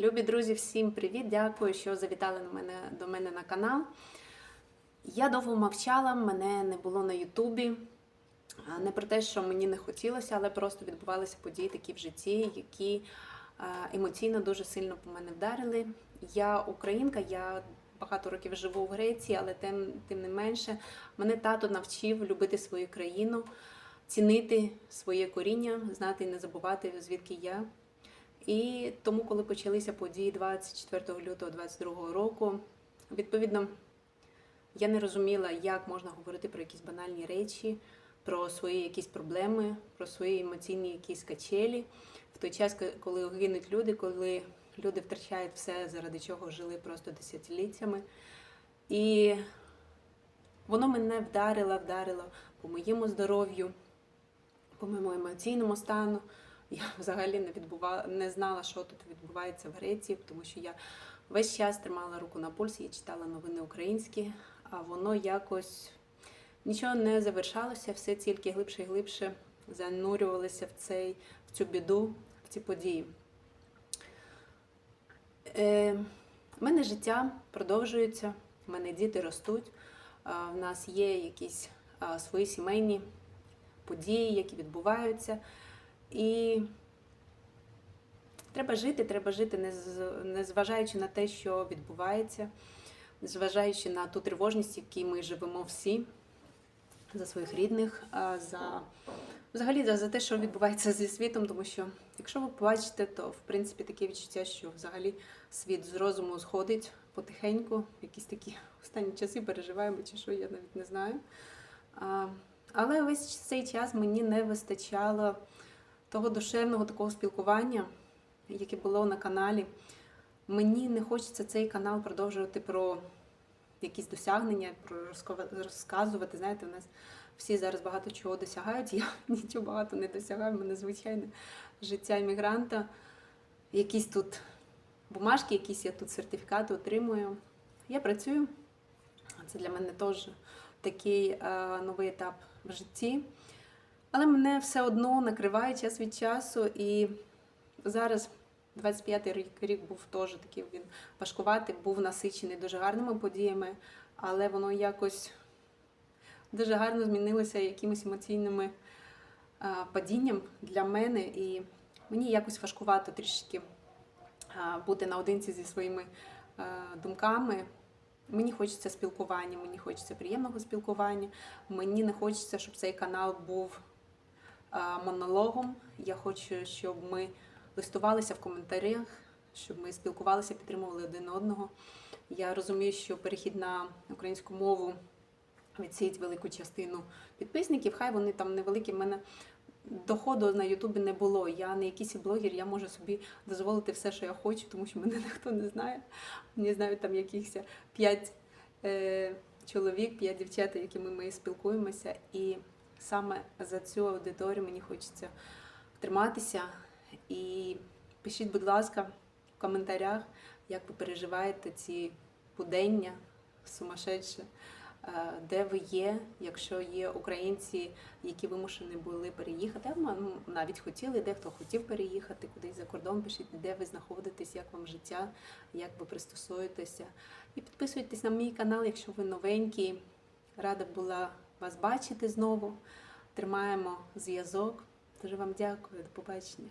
Любі друзі, всім привіт! Дякую, що завітали на мене, до мене на канал. Я довго мовчала, мене не було на Ютубі. Не про те, що мені не хотілося, але просто відбувалися події такі в житті, які емоційно дуже сильно по мене вдарили. Я українка, я багато років живу в Греції, але тим, тим не менше мене тато навчив любити свою країну, цінити своє коріння, знати і не забувати, звідки я. І тому, коли почалися події 24 лютого 2022 року, відповідно, я не розуміла, як можна говорити про якісь банальні речі, про свої якісь проблеми, про свої емоційні якісь качелі. В той час, коли гинуть люди, коли люди втрачають все, заради чого жили просто десятиліттями. І воно мене вдарило, вдарило по моєму здоров'ю, по моєму емоційному стану. Я взагалі не відбува... не знала, що тут відбувається в Греції, тому що я весь час тримала руку на пульсі і читала новини українські, а воно якось нічого не завершалося, все тільки глибше і глибше занурювалося в, цей, в цю біду, в ці події. Е, в мене життя продовжується, в мене діти ростуть, в нас є якісь свої сімейні події, які відбуваються. І треба жити, треба жити, не з- не зважаючи на те, що відбувається, зважаючи на ту тривожність, в якій ми живемо всі, за своїх рідних, за взагалі за, за те, що відбувається зі світом, тому що, якщо ви побачите, то в принципі таке відчуття, що взагалі світ з розуму сходить потихеньку, якісь такі останні часи переживаємо, чи що, я навіть не знаю. Але весь цей час мені не вистачало того душевного такого спілкування, яке було на каналі. Мені не хочеться цей канал продовжувати про якісь досягнення, про розказувати. Знаєте, у нас всі зараз багато чого досягають. Я нічого багато не досягаю. Мене звичайне життя іммігранта. Якісь тут бумажки, якісь я тут сертифікати отримую. Я працюю. Це для мене теж такий е, новий етап в житті. Але мене все одно накриває час від часу. І зараз 25-й рік, рік був теж такий він важкуватий, був насичений дуже гарними подіями, але воно якось дуже гарно змінилося якимись емоційними падінням для мене. І мені якось важкувато трішки бути наодинці зі своїми думками. Мені хочеться спілкування, мені хочеться приємного спілкування. Мені не хочеться, щоб цей канал був монологом. Я хочу, щоб ми листувалися в коментарях, щоб ми спілкувалися, підтримували один одного. Я розумію, що перехід на українську мову відсіють велику частину підписників. Хай вони там невеликі. В мене доходу на Ютубі не було. Я не якийсь блогер, я можу собі дозволити все, що я хочу, тому що мене ніхто не знає. Мені знають там якихось п'ять е, чоловік, п'ять дівчат, якими ми спілкуємося. І саме за цю аудиторію мені хочеться триматися. І пишіть, будь ласка, в коментарях, як ви переживаєте ці будення сумасшедші, е, де ви є, якщо є українці, які вимушені були переїхати, або ну, навіть хотіли, дехто хотів переїхати кудись за кордон, пишіть, де ви знаходитесь, як вам життя, як ви пристосуєтеся. І підписуйтесь на мій канал, якщо ви новенькі. Рада була вас бачити знову. Тримаємо зв'язок. Дуже вам дякую, до побачення.